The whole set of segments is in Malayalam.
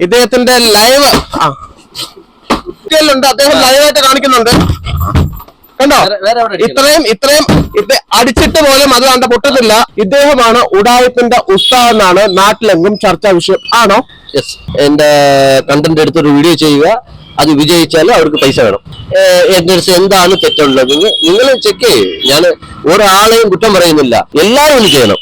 ഇദ്ദേഹത്തിന്റെ ലൈവ്. ആ. ഉണ്ട്. അദ്ദേഹം ലൈവായിട്ട് കാണിക്കുന്നുണ്ട്. കണ്ടോ? ഇത്രയും ഇത്രയും ഇത് അടിച്ചിട്ട് പോലും അത് കണ്ട പൊട്ടത്തില്ല. ഇദ്ദേഹമാണ് ഉടായത്തിന്റെ ഉസ്താദ് എന്നാണ് നാട്ടിലെങ്കും ചർച്ചാ വിഷയം. ആണോ? യെസ് എന്റെ കണ്ടന്റ് എടുത്തൊരു വീഡിയോ ചെയ്യുക. അത് വിജയിച്ചാൽ അവർക്ക് പൈസ വേണം. എന്റെ എന്താണ് തെറ്റുള്ളത്? നിങ്ങൾ ചെക്ക് ചെയ്യും. ഞാൻ ഒരാളെയും കുറ്റം പറയുന്നില്ല. എല്ലാവരും ചെയ്യണം.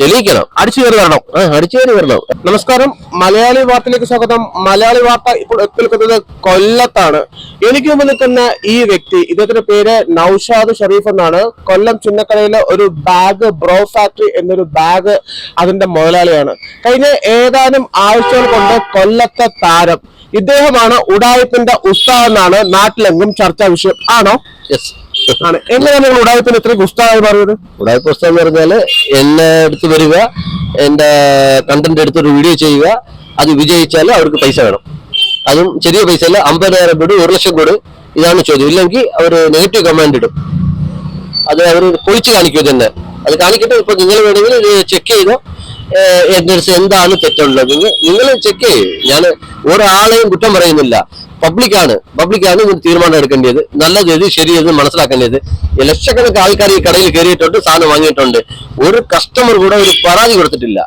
തെളിയിക്കണം. അടിച്ചു കയറി വരണം. അടിച്ചു കയറി വരണം. നമസ്കാരം. മലയാളി വാർത്തയിലേക്ക് സ്വാഗതം. മലയാളി വാർത്ത ഇപ്പോൾ എത്തിനിൽക്കുന്നത് കൊല്ലത്താണ്. എനിക്ക് മുമ്പ് നിൽക്കുന്ന ഈ വ്യക്തി ഇദ്ദേഹത്തിന്റെ പേര് നൌഷാദ് ഷറീഫ് എന്നാണ്. കൊല്ലം ചിന്നക്കടയിലെ ഒരു ബാഗ് ബ്രോ ഫാക്ടറി എന്നൊരു ബാഗ് അതിന്റെ മുതലാളിയാണ്. കഴിഞ്ഞ ഏതാനും ആഴ്ചകൾ കൊണ്ട് കൊല്ലത്തെ താരം ഇദ്ദേഹമാണ് ഉടായത്തിന്റെ ഉസ്താദ് എന്നാണ് നാട്ടിലെങ്ങും ചർച്ചാ വിഷയം. ആണോ? യെസ് ആണ്. എങ്ങനെയാണ് എന്ന് പറഞ്ഞാൽ എന്നെ എടുത്ത് വരിക എന്റെ കണ്ടന്റ് എടുത്തൊരു വീഡിയോ ചെയ്യുക അത് വിജയിച്ചാൽ അവർക്ക് പൈസ വേണം. അതും ചെറിയ പൈസ അല്ല അമ്പതിനായിരം കോടി ഒരു ലക്ഷം കോടി ഇതാണ് ചോദ്യം. ഇല്ലെങ്കിൽ അവർ നെഗറ്റീവ് കമാൻഡ് ഇടും. അത് അവർ പൊളിച്ച് കാണിക്കും തന്നെ അത് കാണിക്കട്ടെ ഇപ്പൊ നിങ്ങൾ വേണമെങ്കിൽ ഇത് ചെക്ക് ചെയ്തോ. എന്താണ് തെറ്റുള്ളത്? നിങ്ങൾ ചെക്ക് ചെയ്യും. ഞാൻ ഒരാളെയും കുറ്റം പറയുന്നില്ല. പബ്ലിക്കാണ് പബ്ലിക്കാണ് ഇതിന് തീരുമാനം എടുക്കേണ്ടത്. നല്ലത് ഏത് ശരിയത് മനസ്സിലാക്കേണ്ടത്. ലക്ഷക്കണക്കിന് ആൾക്കാർ ഈ കടയിൽ കയറിയിട്ടുണ്ട് സാധനം വാങ്ങിയിട്ടുണ്ട്. ഒരു കസ്റ്റമർ കൂടെ ഒരു പരാതി കൊടുത്തിട്ടില്ല.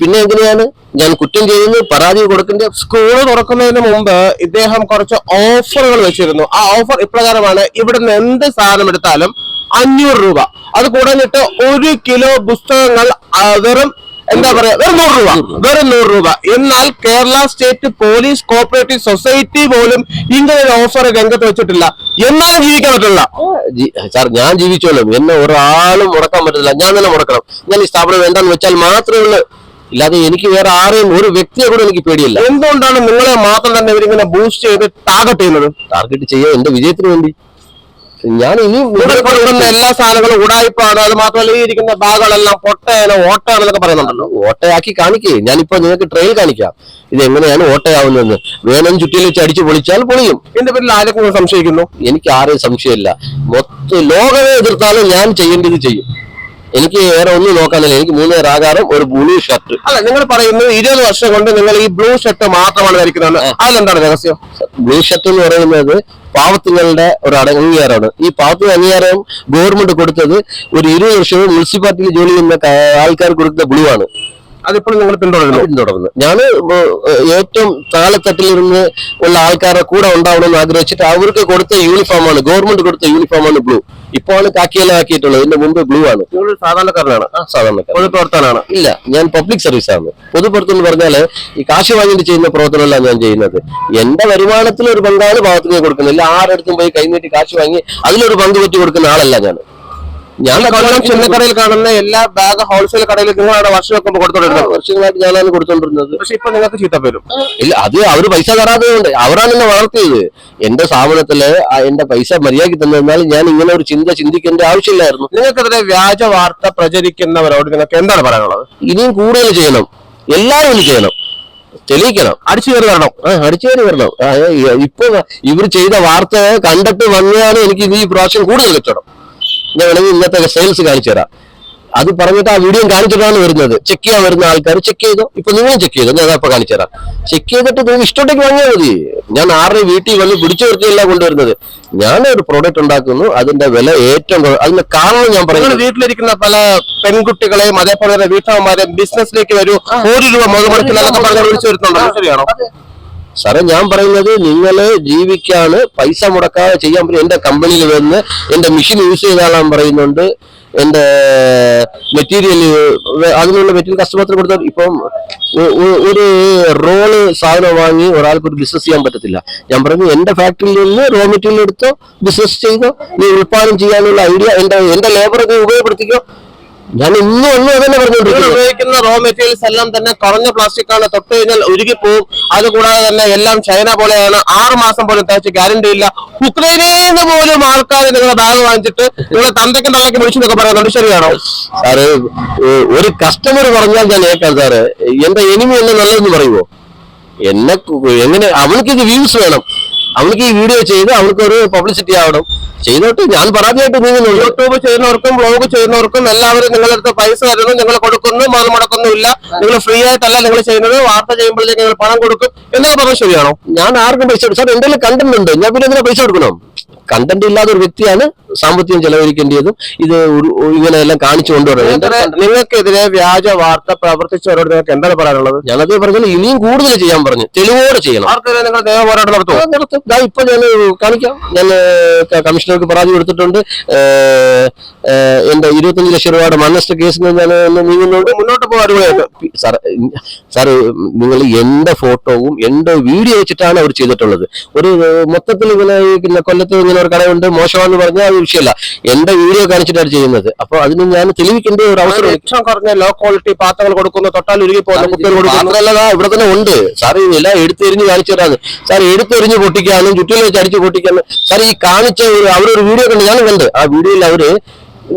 പിന്നെ എങ്ങനെയാണ് ഞാൻ കുറ്റം ചെയ്യുന്നു പരാതി കൊടുക്കേണ്ട സ്കൂൾ തുറക്കുന്നതിന് മുമ്പ് ഇദ്ദേഹം കുറച്ച് ഓഫറുകൾ വെച്ചിരുന്നു. ആ ഓഫർ ഇപ്രകാരമാണ് ഇവിടുന്ന് എന്ത് സാധനം എടുത്താലും അഞ്ഞൂറ് രൂപ. അത് കൂടാഞ്ഞിട്ട് ഒരു കിലോ പുസ്തകങ്ങൾ വെറും എന്താ പറയാ വെറും നൂറ് രൂപ. വെറും നൂറ് രൂപ. എന്നാൽ Kerala state police cooperative society പോലും ഇങ്ങനെ ഒരു ഓഫർ രംഗത്ത് വെച്ചിട്ടില്ല. എന്നാലും ജീവിക്കാൻ പറ്റില്ല. സാർ ഞാൻ ജീവിച്ചോളും. എന്നെ ഒരാളും മുടക്കാൻ പറ്റില്ല ഞാൻ തന്നെ മുടക്കണം. ഞാൻ ഈ സ്ഥാപനം വേണ്ടെന്ന് വെച്ചാൽ മാത്രമേ ഉള്ളൂ. ഇല്ലാതെ എനിക്ക് വേറെ ആരെയും ഒരു വ്യക്തിയെ കൂടെ എനിക്ക് പേടിയില്ല. എന്തുകൊണ്ടാണ് നിങ്ങളെ മാത്രം തന്നെ ഇവരിങ്ങനെ ബൂസ്റ്റ് ചെയ്ത് ടാർഗറ്റ് ചെയ്യുന്നത്? ടാർഗറ്റ് ചെയ്യാൻ എന്റെ വിജയത്തിന് വേണ്ടി. ഞാൻ ഇനി എല്ലാ സാധനങ്ങളും ഉടായ്പാണ് അത് മാത്രമല്ല ഈ ഇരിക്കുന്ന ഭാഗങ്ങളെല്ലാം പൊട്ടയാണ് ഓട്ടയാണെന്നൊക്കെ പറയുന്നുണ്ടല്ലോ. ഓട്ടയാക്കി കാണിക്കേ. ഞാനിപ്പോ നിങ്ങൾക്ക് ട്രെയിൻ കാണിക്കാം. ഇത് എങ്ങനെയാണ് ഓട്ടയാവുന്നതെന്ന്. വേണം ചുറ്റിയിൽ വെച്ച് അടിച്ചു പൊളിച്ചാൽ പൊളിയും. എന്റെ പേരിൽ ആരൊക്കെ സംശയിക്കുന്നു? എനിക്ക് ആരെയും സംശയമില്ല. മൊത്തം ലോകമേ എതിർത്താലും ഞാൻ ചെയ്യേണ്ടത് ചെയ്യും. എനിക്ക് വേറെ ഒന്നും നോക്കാനില്ല എനിക്ക് മൂന്ന് ആകാരം ഒരു ബ്ലൂ ഷർട്ട്. അല്ല നിങ്ങൾ പറയുന്നത് ഇരുപത് വർഷം കൊണ്ട് നിങ്ങൾ ഈ ബ്ലൂ ഷർട്ട് മാത്രമാണ് ധരിക്കുന്നത്. അതിലെന്താണ് രഹസ്യം? ബ്ലൂ ഷർട്ട് എന്ന് പറയുന്നത് പാവത്തുകളുടെ ഒരു അംഗീകാരമാണ്. ഈ പാവത്തിന് അംഗീകാരം ഗവൺമെന്റ് കൊടുത്തത് ഒരു ഇരുപത് വർഷവും മുനിസിപ്പാലിറ്റിയിൽ ജോലി ചെയ്യുന്ന ആൾക്കാർ കൊടുക്കുന്ന ബ്ലൂ ആണ്. അതിപ്പോൾ നിങ്ങൾ പിന്തുടരുന്നു. പിന്തുടരുന്നു. ഞാൻ ഏറ്റവും താഴെത്തട്ടിലിരുന്ന് ഉള്ള ആൾക്കാരുടെ കൂടെ ഉണ്ടാവണമെന്ന് ആഗ്രഹിച്ചിട്ട് അവർക്ക് കൊടുത്ത യൂണിഫോമാണ് ഗവൺമെന്റ് കൊടുത്ത യൂണിഫോമാണ് ബ്ലൂ. ഇപ്പോൾ ആണ് കാക്കിയെല്ലാം ആക്കിയിട്ടുള്ളത്. ഇതിന്റെ മുമ്പ് ബ്ലൂ ആണ്. സാധാരണക്കാരനാണ്. സാധാരണക്കാരൻ. പൊതുപ്രവർത്തനാണ് ഇല്ല ഞാൻ പബ്ലിക് സർവീസ് ആണ് പൊതുപ്രവർത്തനം എന്ന് പറഞ്ഞാൽ ഈ കാശ് വാങ്ങിയിട്ട് ചെയ്യുന്ന പ്രവർത്തനമല്ല ഞാൻ ചെയ്യുന്നത്. എന്റെ വരുമാനത്തിൽ ഒരു പങ്കാണ് ഭാഗത്തേക്ക് കൊടുക്കുന്നില്ല. ആരടുത്തും പോയി കൈനീട്ടി കാശ് വാങ്ങി അതിലൊരു പങ്ക് പറ്റി കൊടുക്കുന്ന ആളല്ല ഞാൻ ഞാൻ കൊല്ലം ചിന്നക്കടയിൽ കാണുന്ന എല്ലാ ബാഗ് ഹോൾസെയിൽ കടയിൽ നിങ്ങളാണ് വർഷം വെക്കുമ്പോൾ കൊടുത്തോണ്ടിരുന്നത്. വർഷങ്ങളായിട്ട് ഞാനാണ് കൊടുത്തോണ്ടിരുന്നത്. പക്ഷെ ഇപ്പൊ നിങ്ങൾക്ക് ചീത്ത പേരും. ഇല്ല അത് അവർ പൈസ തരാതെ കൊണ്ട് അവരാണ് എന്നെ വളർത്തിയത്. എന്റെ സ്ഥാപനത്തിൽ എന്റെ പൈസ മര്യാദയ്ക്ക് തന്നിരുന്നാൽ ഞാൻ ഇങ്ങനെ ഒരു ചിന്ത ചിന്തിക്കേണ്ട ആവശ്യമില്ലായിരുന്നു. നിങ്ങൾക്കെതിരെ വ്യാജ വാർത്ത പ്രചരിക്കുന്നവരോട് നിങ്ങൾക്ക് എന്താണ് പറയാനുള്ളത്? ഇനിയും കൂടുതൽ ചെയ്യണം. എല്ലാവരും ഇനി ചെയ്യണം. തെളിയിക്കണം. അടിച്ചു കയറി വരണം. ആ കയറി വരണം. ഇപ്പൊ ഇവർ ചെയ്ത വാർത്ത കണ്ടിട്ട് വന്നതാണ് എനിക്ക് ഇനി ഈ പ്രാവശ്യം കൂടുതൽ കച്ചവടം ഞാൻ വേണമെങ്കിൽ ഇന്നത്തെ സെയിൽസ് കാണിച്ചു തരാം. അത് പറഞ്ഞിട്ട് ആ വീഡിയോ കാണിച്ചിട്ടാണ് വരുന്നത്. ചെക്ക് ചെയ്യാൻ വരുന്ന ആൾക്കാർ ചെക്ക് ചെയ്തോ? ഇപ്പൊ നിങ്ങളും ചെക്ക് ചെയ്തോ? ഞാൻ അപ്പൊ കാണിച്ചു തരാം. ചെക്ക് ചെയ്തിട്ട് നിങ്ങൾ ഇഷ്ടപ്പെട്ടെങ്കിൽ വാങ്ങിയാൽ മതി. ഞാൻ ആരുടെ വീട്ടിൽ വന്ന് പിടിച്ചു നിർത്തിയല്ല കൊണ്ടുവരുന്നത്. ഞാൻ ഒരു പ്രോഡക്റ്റ് ഉണ്ടാക്കുന്നു. അതിന്റെ വില ഏറ്റവും അതിന്റെ കാരണം ഞാൻ പറയുന്നത് വീട്ടിലിരിക്കുന്ന പല പെൺകുട്ടികളെയും അതേപോലെ തന്നെ വീട്ടമ്മമാരെയും ബിസിനസ്സിലേക്ക് വരൂ. ഒരു രൂപ മുതൽമുടക്കില്ലെന്നൊക്കെ പറഞ്ഞാൽ വിളിച്ചു ശരിയാണോ? സാറേ ഞാൻ പറയുന്നത് നിങ്ങൾ ജീവിക്കാണ് പൈസ മുടക്കാതെ ചെയ്യാൻ പറ്റും. എന്റെ കമ്പനിയിൽ വന്ന് എന്റെ മെഷീൻ യൂസ് ചെയ്താളാൻ പറയുന്നുണ്ട്. എന്റെ മെറ്റീരിയൽ അതിനുള്ള മെറ്റീരിയൽ കസ്റ്റമർക്ക് കൊടുത്താൽ ഇപ്പം ഒരു റോൾ സാധനം വാങ്ങി ഒരാൾക്ക് ഒരു ബിസിനസ് ചെയ്യാൻ പറ്റത്തില്ല. ഞാൻ പറഞ്ഞു എന്റെ ഫാക്ടറിയിൽ നിന്ന് റോ മെറ്റീരിയൽ എടുത്തോ ബിസിനസ് ചെയ്തോ നീ ഉൽപ്പാദനം ചെയ്യാനുള്ള ഐഡിയ എന്റെ എന്റെ ലേബറൊക്കെ ഉപയോഗപ്പെടുത്തിക്കോ. ഞാൻ ഇന്നും ഒന്നും അതന്നെ നിങ്ങൾ പറഞ്ഞുകൊണ്ടിരിക്കുന്നത് ഉപയോഗിക്കുന്ന റോ മെറ്റീരിയൽസ് എല്ലാം തന്നെ കുറഞ്ഞ പ്ലാസ്റ്റിക് ആണ്. തൊട്ട് കഴിഞ്ഞാൽ ഉരുകിപ്പോവും അതുകൂടാതെ തന്നെ എല്ലാം ചൈന പോലെയാണ്. ആറ് മാസം പോലും തയ്ച്ച് ഗ്യാരണ്ടി ഇല്ല. ഉക്രൈനിൽ നിന്ന് പോലും ആൾക്കാർ നിങ്ങളുടെ ബാഗ് വാങ്ങിച്ചിട്ട് നിങ്ങളെ തന്തയ്ക്ക് തള്ളയ്ക്ക് വിളിച്ചെന്നൊക്കെ പറയുന്നുണ്ട് ശരിയാണോ? സാറ് ഒരു കസ്റ്റമർ പറഞ്ഞാൽ ഞാൻ ഏക്കാം സാറ്. എന്റെ എനിമി എന്നെ നല്ലതെന്ന് പറയുമോ എന്നെ എങ്ങനെ അവൾക്ക് ഇത് വ്യൂസ് വേണം. അവൾക്ക് ഈ വീഡിയോ ചെയ്ത് അവൾക്ക് ഒരു പബ്ലിസിറ്റി ആവണം. ചെയ്തോട്ട് ഞാൻ പരാതിയായിട്ട് നീങ്ങുന്നു യൂട്യൂബ് ചെയ്യുന്നവർക്കും ബ്ലോഗ് ചെയ്യുന്നവർക്കും എല്ലാവരും നിങ്ങളുടെ അടുത്ത് പൈസ തരുന്നു നിങ്ങൾ കൊടുക്കുന്നു മാറി മുടക്കൊന്നുമില്ല നിങ്ങൾ ഫ്രീ ആയിട്ടല്ല നിങ്ങൾ ചെയ്യുന്നത്. വാർത്ത ചെയ്യുമ്പോഴത്തേക്ക് നിങ്ങൾ പണം കൊടുക്കും എന്നൊക്കെ പറഞ്ഞാൽ ശരിയാണോ? ഞാൻ ആർക്കും പൈസ കൊടുക്കും. സാർ എന്തെങ്കിലും കണ്ടന്റ് ഉണ്ട് ഞാൻ പിന്നെ എന്തിനാ പൈസ കൊടുക്കണം? കണ്ടന്റ് ഇല്ലാത്ത ഒരു വ്യക്തിയാണ് സാമ്പത്തികം ചെലവഴിക്കേണ്ടതും ഇത് ഒരു- ഇങ്ങനെ എല്ലാം കാണിച്ചു കൊണ്ടുവരുന്നത് നിങ്ങൾക്കെതിരെ- വ്യാജ വാർത്ത പ്രവർത്തിച്ചവരോട് നിങ്ങൾക്ക് എന്താണ് പറയാനുള്ളത്? ഞാനത് പറഞ്ഞത് ഇനിയും കൂടുതൽ ചെയ്യാൻ പറഞ്ഞു. തെളിവോടെ ചെയ്യണം. ആർക്കെതിരെ നിങ്ങൾ നിയമ പോരാട്ടം നടത്തും. ദാ ഇപ്പൊ ഞാൻ കാണിക്കാം. ഞാൻ കമ്മീഷണർക്ക് പരാതി കൊടുത്തിട്ടുണ്ട്. എന്റെ ഇരുപത്തഞ്ച് ലക്ഷം രൂപയുടെ മണ്ണസ്റ്റ് കേസ് ഞാൻ നീങ്ങുന്നുണ്ട് മുന്നോട്ട് പോകാൻ അടിപൊളിയായിട്ട്. സാർ സാർ നിങ്ങൾ എന്റെ ഫോട്ടോവും എന്റെ വീഡിയോ വെച്ചിട്ടാണ് അവർ ചെയ്തിട്ടുള്ളത്. ഒരു മൊത്തത്തിൽ ഇങ്ങനെ കൊല്ലത്ത് ഇങ്ങനെ ഒരു കടയുണ്ട് മോശമാണെന്ന് പറഞ്ഞാൽ അത് വിഷയമല്ല. എന്റെ വീഡിയോ കാണിച്ചിട്ടാണ് ചെയ്യുന്നത്. അപ്പൊ അതിന് ഞാൻ തെളിവിക്കേണ്ട ഒരു അവസരം ഏറ്റവും കുറഞ്ഞ ലോ ക്വാളിറ്റി പാത്രങ്ങൾ കൊടുക്കുന്നു തൊട്ടാൽ ഉരുകി പോകുന്ന കുട്ടികൾ കൊടുക്കുന്നു. മാത്രമല്ല ദാ ഇവിടെ തന്നെ ഉണ്ട്. സാർ എല്ലാം എടുത്തെറിഞ്ഞ് കാണിച്ചു തരാന്ന് സാർ എടുത്തെറിഞ്ഞ് പൊട്ടിക്കാനും ചുറ്റിൽ വെച്ച് അടിച്ച് പൊട്ടിക്കാനും. സാർ ഈ കാണിച്ച അവരൊരു വീഡിയോ കണ്ട് ഞാൻ കണ്ട്. ആ വീഡിയോയിൽ അവർ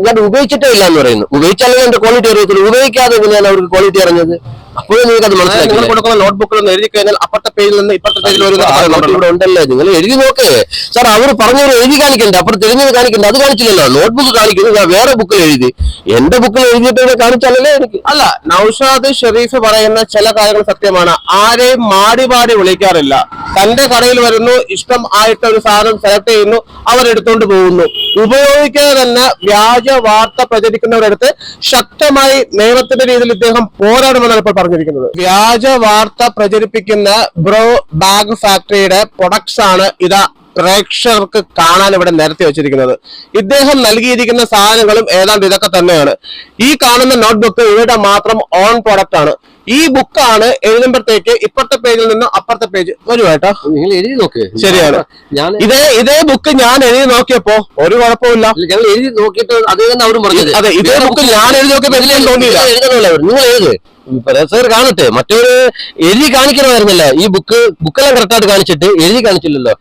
ഞാൻ ഉപയോഗിച്ചിട്ടേ ഇല്ല എന്ന് പറയുന്നു. ഉപയോഗിച്ചാലേ എന്റെ ക്വാളിറ്റി അറിയത്തില്ല ഉപയോഗിക്കാതെ എങ്ങനെയാണ് അവർക്ക് ക്വാളിറ്റി അറിഞ്ഞത്? അപ്പോഴും നിങ്ങൾക്ക് അത് നിങ്ങൾ മനസ്സിലാക്കി കൊടുക്കുന്ന നോട്ട്ബുക്കിൽ നിന്ന് എഴുതി കഴിഞ്ഞാൽ അപ്പുറത്തെ പേജിൽ നിന്ന് ഇപ്പുറത്തെ പേജിൽ പറയുന്നുണ്ടല്ലോ. ഇവിടെ ഉണ്ടല്ലേ. നിങ്ങൾ എഴുതി നോക്കേ. സാർ അവർ പറഞ്ഞവർ എഴുതി കാണിക്കണ്ട? അപ്പുറം തെളിഞ്ഞത് കാണിക്കണ്ട? അത് കാണിച്ചില്ലല്ലോ. നോട്ട്ബുക്ക് കാണിക്കുന്നു. ഞാൻ വേറെ ബുക്കിൽ എഴുതി. എന്റെ ബുക്കിൽ എഴുതിയിട്ട് കാണിച്ചാലല്ലേ എനിക്ക്? അല്ല നൌഷാദ് ഷെറീഫ് പറയുന്ന ചില കാര്യങ്ങൾ സത്യമാണ്. ആരെയും മാടി പാടി വിളിക്കാറില്ല. തന്റെ കടയിൽ വരുന്നു ഇഷ്ടം ആയിട്ട് ഒരു സാധനം സെലക്ട് ചെയ്യുന്നു അവരെടുത്തോണ്ട് പോകുന്നു. ഉപയോഗിക്കാതെ തന്നെ വ്യാജ വാർത്ത പ്രചരിക്കുന്നവരടുത്ത് ശക്തമായി നിയമത്തിന്റെ രീതിയിൽ ഇദ്ദേഹം പോരാടുമെന്നാണ് ഇപ്പോൾ പറഞ്ഞിരിക്കുന്നത്. വ്യാജ വാർത്ത പ്രചരിപ്പിക്കുന്ന ബ്രോ ബാഗ് ഫാക്ടറിയുടെ പ്രൊഡക്ട്സ് ആണ് ഇതാ പ്രേക്ഷകർക്ക് കാണാൻ ഇവിടെ നിരത്തി വെച്ചിരിക്കുന്നത്. ഇദ്ദേഹം നൽകിയിരിക്കുന്ന സാധനങ്ങളും ഏതാണ്ട് ഇതൊക്കെ തന്നെയാണ്. ഈ കാണുന്ന നോട്ട്ബുക്ക് ഇവരുടെ മാത്രം ഓൺ പ്രൊഡക്റ്റ് ആണ്. ഈ ബുക്കാണ് എഴുതുമ്പോഴത്തേക്ക് ഇപ്പുറത്തെ പേജിൽ നിന്ന് അപ്പുറത്തെ പേജ് വരുവാട്ടോ നിങ്ങൾ എഴുതി നോക്ക്. ശരിയാണ്. ഞാൻ ഇതേ ഇതേ ബുക്ക് ഞാൻ എഴുതി നോക്കിയപ്പോ ഒരു കുഴപ്പമില്ല ഞങ്ങൾ എഴുതി നോക്കിയിട്ട് അത് തന്നെ അവരും പറഞ്ഞത്. അതെ ഇതേ ബുക്ക് ഞാൻ എഴുതി നോക്കിയപ്പോ എനിക്ക് തോന്നിയില്ല. എഴുതണമല്ലോ നിങ്ങൾ എഴുത്. പ്രൊഫസർ കാണട്ടെ. മറ്റൊരു എഴുതി കാണിക്കണമായിരുന്നല്ലേ. ഈ ബുക്ക് ബുക്കെല്ലാം കറക്റ്റായിട്ട് കാണിച്ചിട്ട് എഴുതി കാണിച്ചില്ലല്ലോ.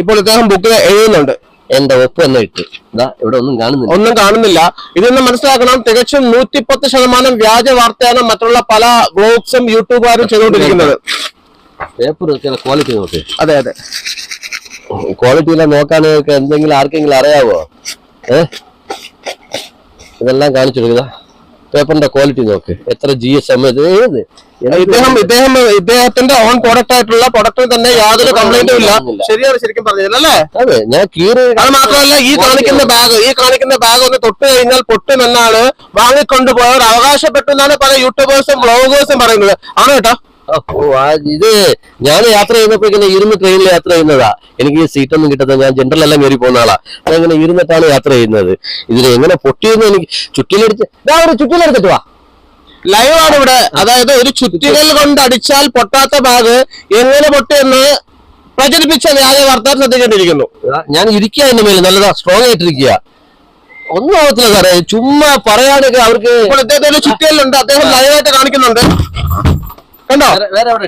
ഇപ്പോൾ ഇദ്ദേഹം ബുക്ക് എഴുതുന്നുണ്ട്. എന്റെ ഒപ്പ് തന്നെ ഇട്ട്. ഇതാ ഇവിടെ ഒന്നും കാണുന്നില്ല. ഒന്നും കാണുന്നില്ല. ഇതൊന്നും മനസ്സിലാക്കണം. തികച്ചും നൂറ്റിപ്പത്ത് ശതമാനം വ്യാജ വാർത്തയാണ് മറ്റുള്ള പല ബ്ലോഗ്സും യൂട്യൂബുകാരും ചെയ്തുകൊണ്ടിരിക്കുന്നത്. പേപ്പർ ക്വാളിറ്റി നോക്ക്. അതെ അതെ. ക്വാളിറ്റി എല്ലാം നോക്കാനൊക്കെ എന്തെങ്കിലും ആർക്കെങ്കിലും അറിയാവോ? ഏ? ഇതെല്ലാം കാണിച്ചെടുക്കുക പേപ്പറിന്റെ ക്വാളിറ്റി നോക്ക്. എത്ര ജി എസ് എം ഏത്? ഇദ്ദേഹം ഇദ്ദേഹം ഇദ്ദേഹത്തിന്റെ ഓൺ പ്രൊഡക്റ്റ് ആയിട്ടുള്ള പ്രൊഡക്റ്റിൽ തന്നെ യാതൊരു കംപ്ലൈന്റും ഇല്ല. ശരിയാണ് ശരിക്കും പറഞ്ഞത് അല്ലേ? അതെ ഞാൻ കീറി അത് മാത്രമല്ല ഈ കാണിക്കുന്ന ബാഗ് ഈ കാണിക്കുന്ന ബാഗ് ഒന്ന് തൊട്ട് കഴിഞ്ഞാൽ പൊട്ടുമെന്നാണ് വാങ്ങിക്കൊണ്ടുപോയവർ അവകാശപ്പെട്ടു എന്നാണ് പല യൂട്യൂബേഴ്സും ബ്ലോഗേഴ്സും പറയുന്നത്. ആണ് കേട്ടോ? ഇത് ഞാൻ യാത്ര ചെയ്യുന്നപ്പോ ഇങ്ങനെ ഇരുന്ന് ട്രെയിനിൽ യാത്ര ചെയ്യുന്നതാ. എനിക്ക് സീറ്റ് ഒന്നും കിട്ടാത്ത ഞാൻ ജനറലെല്ലാം കയറി പോകുന്ന ആളാ. ഞാൻ ഇങ്ങനെ ഇരുന്നിട്ടാണ് യാത്ര ചെയ്യുന്നത്. ഇതിന് എങ്ങനെ പൊട്ടിയെന്ന് എനിക്ക് ചുറ്റിലെടുത്ത് ഞാൻ ഒരു ചുറ്റിലെടുത്തിട്ട് വാ. ലൈവ് ആണ് ഇവിടെ. അതായത് ഒരു ചുറ്റിലൽ കൊണ്ട് അടിച്ചാൽ പൊട്ടാത്ത ബാഗ് എങ്ങനെ പൊട്ടിയെന്ന് പ്രചരിപ്പിച്ച വ്യാജ വാർത്ത ശ്രദ്ധിക്കേണ്ടിയിരിക്കുന്നു ഞാൻ ഇരിക്കുക എന്റെ മേലെ നല്ലതാ സ്ട്രോങ് ആയിട്ടിരിക്കുക ഒന്നും ആവത്തില്ല സാറേ. ചുമ്മാ പറയാനൊക്കെ അവർക്ക് ഇപ്പോൾ ഇദ്ദേഹത്തെ ഒരു ചുറ്റികലുണ്ട് അദ്ദേഹം ലൈവായിട്ട് കാണിക്കുന്നുണ്ട്. കണ്ടോ?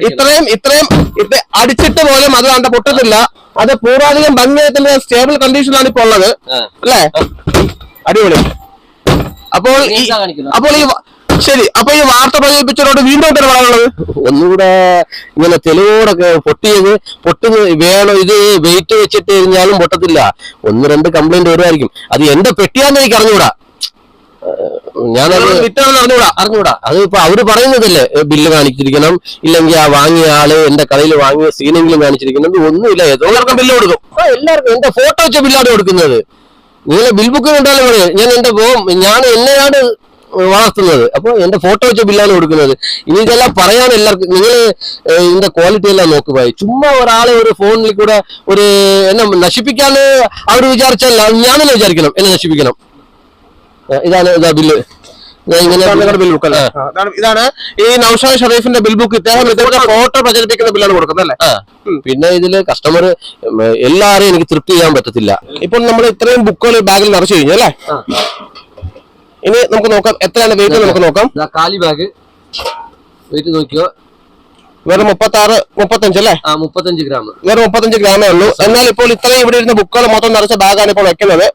ഇത്രയും ഇത്രയും ഇത് അടിച്ചിട്ട് പോലും അത് കണ്ട പൊട്ടത്തില്ല. അത് പൂർവാധികം ഭംഗിയായിട്ടുള്ള സ്റ്റേബിൾ കണ്ടീഷനാണ് ഇപ്പോൾ ഉള്ളത്. അല്ലെ? അടിപൊളി. അപ്പോൾ ഈ അപ്പോൾ ഈ ശരി. അപ്പൊ ഈ വാർത്ത പ്രചരിപ്പിച്ചവരോട് വീണ്ടും എന്താണ് പറയാനുള്ളത്? ഒന്നുകൂടെ ഇങ്ങനെ തെളിവോടൊക്കെ പൊട്ടിയത് പൊട്ടി വേണം ഇത് വെയിറ്റ് വെച്ചിട്ട് കഴിഞ്ഞാലും പൊട്ടത്തില്ല. ഒന്ന് രണ്ട് കംപ്ലൈന്റ് വരുമായിരിക്കും. അത് എന്റെ പെട്ടിയാന്ന് എനിക്ക് അറിഞ്ഞൂടാ ഏഹ് ഞാനത് അറിഞ്ഞൂടാ അത് ഇപ്പൊ അവർ പറയുന്നതല്ലേ ബില്ല് കാണിച്ചിരിക്കണം ഇല്ലെങ്കിൽ ആ വാങ്ങിയ ആൾ എന്റെ കടയിൽ വാങ്ങിയ സീനെങ്കിലും കാണിച്ചിരിക്കണം ഒന്നുമില്ല ഏതോർക്കും എല്ലാവർക്കും ബില്ല് കൊടുക്കും. എല്ലാവർക്കും. എന്റെ ഫോട്ടോ വെച്ച ബില്ലാണ് കൊടുക്കുന്നത് നിങ്ങളെ ബിൽ ബുക്ക് കണ്ടാലും പറയും ഞാൻ എന്റെ ഞാൻ എന്നെയാണ് വളർത്തുന്നത്. അപ്പൊ എന്റെ ഫോട്ടോ വെച്ച ബില്ലാണ് കൊടുക്കുന്നത്. ഇനി ഇതെല്ലാം പറയാൻ എല്ലാവർക്കും നിങ്ങൾ ഇതിന്റെ ക്വാളിറ്റി എല്ലാം നോക്കുമായി ചുമ്മാ ഒരാളെ ഒരു ഫോണിൽ കൂടെ ഒരു എന്നെ നശിപ്പിക്കാന്ന് അവർ വിചാരിച്ചല്ല ഞാനല്ലേ വിചാരിക്കണം എന്നെ നശിപ്പിക്കണം. ഇതാണ് ഇതാ ബില്ല്. ഇതാണ്- ഈ നൌഷാദ് ഷറീഫിന്റെ ബിൽ ബുക്ക് ഇദ്ദേഹം ഇദ്ദേഹത്തെ ഫോട്ടോ പ്രചരിപ്പിക്കുന്ന ബില്ലാണ് കൊടുക്കുന്നത് അല്ലേ? പിന്നെ ഇതിൽ കസ്റ്റമർ എല്ലാരെയും എനിക്ക് തൃപ്തി ചെയ്യാൻ പറ്റത്തില്ല. ഇപ്പോൾ നമ്മൾ ഇത്രയും ബുക്കുകൾ ബാഗിൽ നിറച്ചു കഴിഞ്ഞു അല്ലേ? ഇനി നമുക്ക് നോക്കാം എത്രയാണ് വെയിറ്റ് നമുക്ക് നോക്കാം. കാലി ബാഗ്. വെയിറ്റ് നോക്കിയോ വെറും മുപ്പത്തി ആറ് മുപ്പത്തഞ്ച് അല്ലേ? മുപ്പത്തഞ്ച് ഗ്രാം. വെറും മുപ്പത്തഞ്ച് ഗ്രാമേ ഉള്ളൂ. എന്നാൽ ഇപ്പോൾ ഇത്രയും ഇവിടെ ഇരുന്ന ബുക്കുകൾ മൊത്തം നിറച്ച ബാഗാണ് ഇപ്പോൾ വെക്കുന്നത്.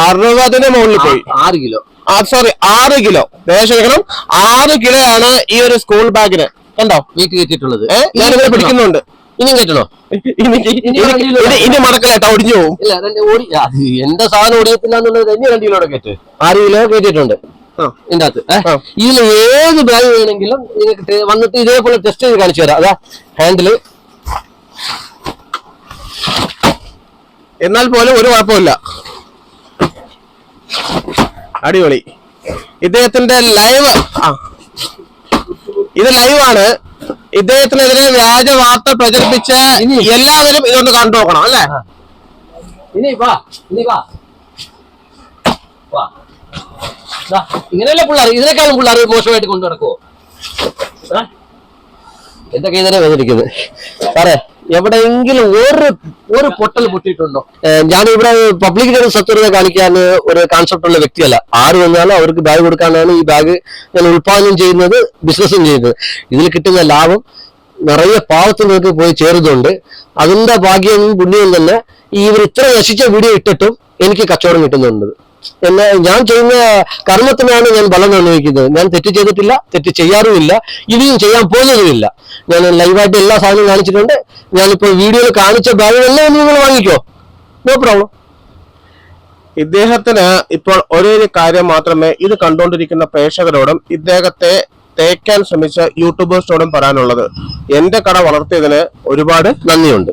അറുപതിന് മുകളിൽ പോയി. ആറ് കിലോ. ആ സോറി ആറ് കിലോ. ദേശം ആറ് കിലോ ആണ് ഈ ഒരു സ്കൂൾ ബാഗിന് കണ്ടോ? വീട്ടിൽ കയറ്റിയിട്ടുള്ളത്. ഏ? ഞാനിവിടെ പിടിക്കുന്നുണ്ട്. ഇനിയും കയറ്റണോ? ഇനി മടക്കലേട്ടാ ഒടിഞ്ഞു പോകും. ഇല്ല ഓടി എന്റെ സാധനം ഓടിയത്തില്ല എന്നെ രണ്ട് കിലോടെ കയറ്റ്. ആറ് കിലോ കയറ്റിയിട്ടുണ്ട്. ആ. ഇതിന്റെ അകത്ത്. ഇതിൽ ഏത് ബാഗ് വേണമെങ്കിലും നിങ്ങൾക്ക് വന്നിട്ട് ഇതേപോലെ ടെസ്റ്റ് ചെയ്ത് കാണിച്ചു തരാം. അതാ ഹാൻഡിൽ എന്നാൽ പോലും ഒരു കുഴപ്പമില്ല അടിപൊളി. ഇദ്ദേഹത്തിന്റെ ലൈവ് ആ. ഇത് ലൈവാണ് ഇദ്ദേഹത്തിനെതിരെ വ്യാജ വാർത്ത പ്രചരിപ്പിച്ച എല്ലാവരും ഇതൊന്ന് കണ്ടു നോക്കണം അല്ലേ? ഇനി വാ ഇനി വാ. വാ. ഇങ്ങനെയല്ലേ പിള്ളേർ ഇതിനേക്കാളും പിള്ളേർ മോശമായിട്ട് കൊണ്ടു നടക്കുവോ ആ? ഇതിനെ വന്നിരിക്കുന്നത്. പറയാ സാറേ എവിടെയെങ്കിലും ഒരു ഒരു പൊട്ടൽ പൊട്ടിയിട്ടുണ്ടോ? ഞാൻ ഇവിടെ പബ്ലിക്കിന്റെ സ്വത്വത കാണിക്കാൻ ഒരു കോൺസെപ്റ്റ് ഉള്ള വ്യക്തിയല്ല. ആര് വന്നാലും അവർക്ക് ബാഗ് കൊടുക്കാനാണ് ഈ ബാഗ് ഞാൻ ഉൽപാദനം ചെയ്യുന്നത് ബിസിനസ്സും ചെയ്യുന്നത്. ഇതിൽ കിട്ടുന്ന ലാഭം നിറയെ പാവത്തിനൊക്കെ പോയി ചേരുന്നുണ്ട്. അതിന്റെ ഭാഗ്യവും പുണ്യവും തന്നെ ഈ ഇവർ ഇത്ര നശിച്ച വീഡിയോ ഇട്ടിട്ടും എനിക്ക് കച്ചവടം കിട്ടുന്നുണ്ട്. എന്നെ ഞാൻ ചെയ്യുന്ന കർമ്മത്തിനാണ് ഞാൻ ബലം നിർണയിക്കുന്നത് ഞാൻ തെറ്റ് ചെയ്തിട്ടില്ല തെറ്റ് ചെയ്യാറുമില്ല ഇനിയും ചെയ്യാൻ പോകുന്നതുമില്ല. ഞാൻ ലൈവായിട്ട് എല്ലാ സാധനവും കാണിച്ചിട്ടുണ്ട്. ഞാനിപ്പോൾ വീഡിയോയിൽ കാണിച്ച ബാഗുകളെല്ലാം നിങ്ങൾ വാങ്ങിക്കോ. നോ പ്രോബ്ലം ഇദ്ദേഹത്തിന് ഇപ്പോൾ ഒരേ ഒരു കാര്യം മാത്രമേ ഇത് കണ്ടുകൊണ്ടിരിക്കുന്ന പ്രേക്ഷകരോടും ഇദ്ദേഹത്തെ തേക്കാൻ ശ്രമിച്ച യൂട്യൂബേഴ്സിനോടും പറയാനുള്ളത്. എന്റെ കട വളർത്തിയതിന് ഒരുപാട് നന്ദിയുണ്ട്.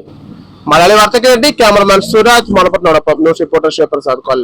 മലയാളി വാർത്തയ്ക്ക് വേണ്ടി ക്യാമറമാൻ സുരാജ് മണപ്പത്തിനോടൊപ്പം ന്യൂസ് റിപ്പോർട്ടർ ശിവപ്രസാദ് കൊല്ലം.